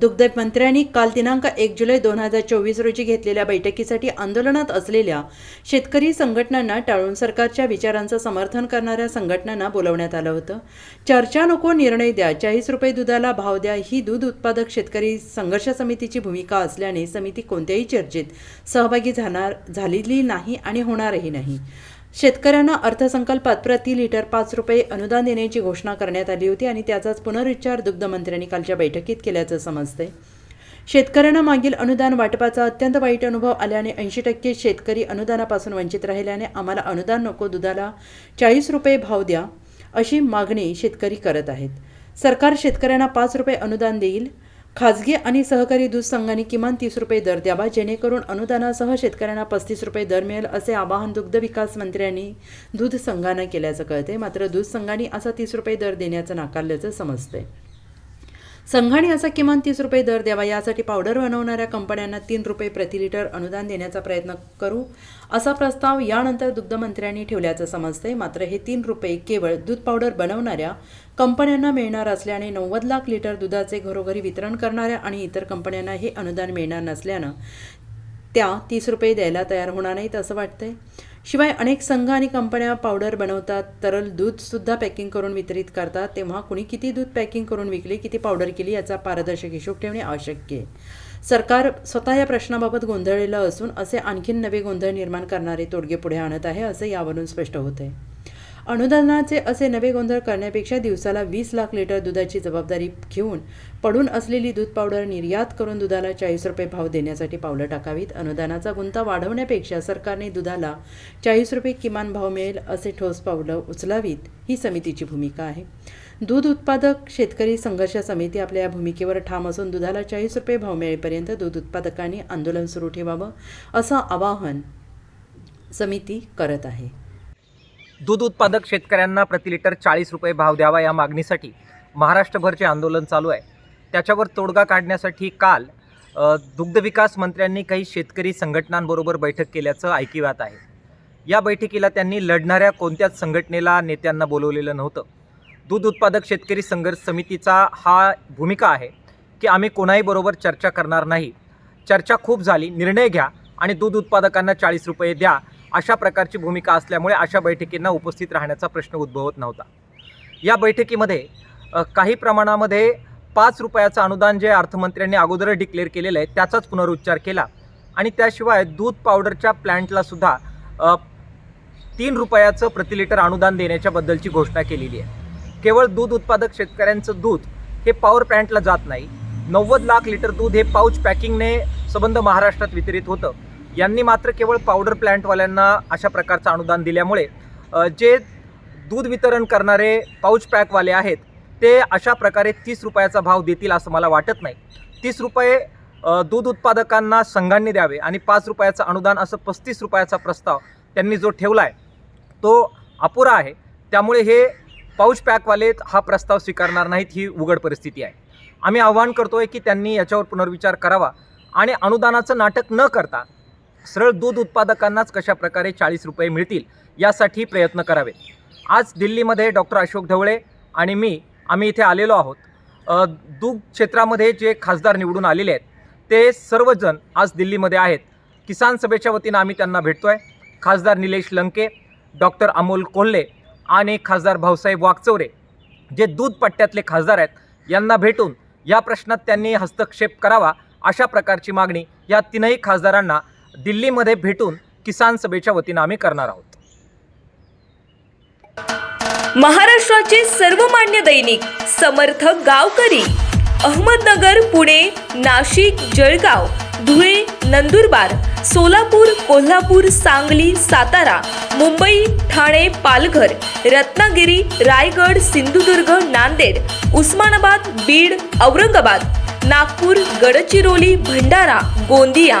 दुग्ध मंत्र्यांनी काल दिनांक एक जुलै दोन हजार चोवीस रोजी घेतलेल्या बैठकीसाठी आंदोलनात असलेल्या शेतकरी संघटनांना टाळून सरकारच्या विचारांचं समर्थन करणाऱ्या संघटनांना बोलवण्यात आलं होतं. चर्चा नको निर्णय द्या. चाळीस रुपये दुधाला भाव द्या. ही दूध उत्पादक शेतकरी संघर्ष समितीची भूमिका असल्याने समिती कोणत्याही चर्चेत सहभागी झाणार झालेली नाही आणि होणारही नाही. शेतकऱ्यांना अर्थसंकल्पात प्रति लिटर पाच रुपये अनुदान देण्याची घोषणा करण्यात आली होती आणि त्याचाच पुनरुच्चार दुग्धमंत्र्यांनी कालच्या बैठकीत केल्याचं समजतंय. शेतकऱ्यांना मागील अनुदान वाटपाचा अत्यंत वाईट अनुभव आल्याने ऐंशी टक्के शेतकरी अनुदानापासून वंचित राहिल्याने आम्हाला अनुदान नको दुधाला चाळीस रुपये भाव द्या अशी मागणी शेतकरी करत आहेत. सरकार शेतकऱ्यांना पाच रुपये अनुदान देईल खाजगी आणि सहकारी दूध संघांनी किमान तीस रुपये दर द्यावा जेणेकरून अनुदानासह शेतकऱ्यांना पस्तीस रुपये दर मिळेल असे आवाहन दुग्ध विकास मंत्र्यांनी दूध संघांना केल्याचं कळते मात्र दूध संघांनी असा तीस रुपये दर देण्याचं नाकारल्याचं समजतंय. संघाने असा किमान तीस रुपये दर द्यावा यासाठी पावडर बनवणाऱ्या कंपन्यांना तीन रुपये प्रति लिटर अनुदान देण्याचा प्रयत्न करू असा प्रस्ताव यानंतर दुग्धमंत्र्यांनी ठेवल्याचं समजतंय. मात्र हे तीन रुपये केवळ दूध पावडर बनवणाऱ्या कंपन्यांना मिळणार असल्याने नव्वद लाख लिटर दुधाचे घरोघरी वितरण करणाऱ्या आणि इतर कंपन्यांना हे अनुदान मिळणार नसल्यानं त्या तीस रुपये द्यायला तयार होणार नाहीत असं वाटतंय. शिवाय अनेक संघ आणि कंपन्या पावडर बनवतात तरल दूधसुद्धा पॅकिंग करून वितरित करतात. तेव्हा कुणी किती दूध पॅकिंग करून विकले किती पावडर केली याचा पारदर्शक हिशोब ठेवणे आवश्यक आहे. सरकार स्वतः या प्रश्नाबाबत गोंधळलेलं असून असे आणखीन नवे गोंधळ निर्माण करणारे तोडगे पुढे आणत आहे असं यावरून स्पष्ट होत आहे अनुदानाचे असे नवे गोंधळ करण्यापेक्षा दिवसाला वीस लाख लिटर दुधाची जबाबदारी घेऊन पडून असलेली दूध पावडर निर्यात करून दुधाला चाळीस रुपये भाव देण्यासाठी पावलं टाकावीत. अनुदानाचा गुंता वाढवण्यापेक्षा सरकारने दुधाला चाळीस रुपये किमान भाव मिळेल असे ठोस पावलं उचलावीत. ही समितीची भूमिका आहे. दूध उत्पादक शेतकरी संघर्ष समिती आपल्या या भूमिकेवर ठाम असून दुधाला चाळीस रुपये भाव मिळेपर्यंत दूध उत्पादकांनी आंदोलन सुरू ठेवावं असं आवाहन समिती करत आहे. दूध उत्पादक शेतकऱ्यांना प्रति लिटर चाळीस रुपये भाव द्यावा या मागणीसाठी महाराष्ट्रभरचे आंदोलन चालू आहे. त्याच्यावर तोडगा काढण्यासाठी काल दुग्धविकास मंत्र्यांनी काही शेतकरी संघटनांबरोबर बैठक केल्याचं ऐकिवात आहे. या बैठकीला त्यांनी लढणाऱ्या कोणत्याच संघटनेला नेत्यांना बोलवलेलं नव्हतं. दूध उत्पादक शेतकरी संघर्ष समितीचा हा भूमिका आहे की आम्ही कोणाही बरोबर चर्चा करणार नाही. चर्चा खूप झाली निर्णय घ्या आणि दूध उत्पादकांना चाळीस रुपये द्या. अशा प्रकारची भूमिका असल्यामुळे अशा बैठकींना उपस्थित राहण्याचा प्रश्न उद्भवत नव्हता. या बैठकीमध्ये काही प्रमाणामध्ये पाच रुपयाचं अनुदान जे अर्थमंत्र्यांनी अगोदर डिक्लेअर केलेलं आहे त्याचाच पुनरुच्चार केला. आणि त्याशिवाय दूध पावडरच्या प्लॅन्टलासुद्धा तीन रुपयाचं प्रति लिटर अनुदान देण्याच्याबद्दलची घोषणा केलेली आहे. केवळ दूध उत्पादक शेतकऱ्यांचं दूध हे पॉवर प्लॅन्टला जात नाही. नव्वद लाख लिटर दूध हे पाऊच पॅकिंगने संबंध महाराष्ट्रात वितरित होतं. यांनी मात्र केवळ पावडर प्लॅन्टवाल्यांना अशा प्रकारचं अनुदान दिल्यामुळे जे दूध वितरण करणारे पाऊच पॅकवाले आहेत ते अशा प्रकारे तीस रुपयाचा भाव देतील असं मला वाटत नाही. तीस रुपये दूध उत्पादकांना संघांनी द्यावे आणि पाच रुपयाचं अनुदान असं पस्तीस रुपयाचा प्रस्ताव त्यांनी जो ठेवला आहे तो अपुरा आहे. त्यामुळे हे पाऊच पॅकवाले हा प्रस्ताव स्वीकारणार नाहीत ही उघड परिस्थिती आहे. आम्ही आवाहन करतोय की त्यांनी याच्यावर पुनर्विचार करावा आणि अनुदानाचं नाटक न करता सरळ दूध उत्पादकांनाच कशा प्रकारे चाळीस रुपये मिळतील यासाठी प्रयत्न करावे. आज दिल्लीमध्ये डॉक्टर अशोक ढवळे आणि मी आम्ही इथे आलेलो आहोत. दूध क्षेत्रामध्ये जे खासदार निवडून आलेले आहेत ते सर्वजण आज दिल्लीमध्ये आहेत. किसान सभेच्या वतीनं आम्ही त्यांना भेटतो आहे खासदार निलेश लंके डॉक्टर अमोल कोल्हे आणि खासदार भाऊसाहेब वागचौरे जे दूध पट्ट्यातले खासदार आहेत यांना भेटून या प्रश्नात त्यांनी हस्तक्षेप करावा अशा प्रकारची मागणी या तीनही खासदारांना दिल्लीमध्ये भेटून किसान सभेच्या वतीनं आम्ही करणार आहोत. महाराष्ट्राचे सर्वमान्य दैनिक समर्थ गावकरी अहमदनगर पुणे नाशिक जळगाव धुळे नंदुरबार सोलापूर कोल्हापूर सांगली सातारा मुंबई ठाणे पालघर रत्नागिरी रायगड सिंधुदुर्ग नांदेड उस्मानाबाद बीड औरंगाबाद नागपूर गडचिरोली भंडारा गोंदिया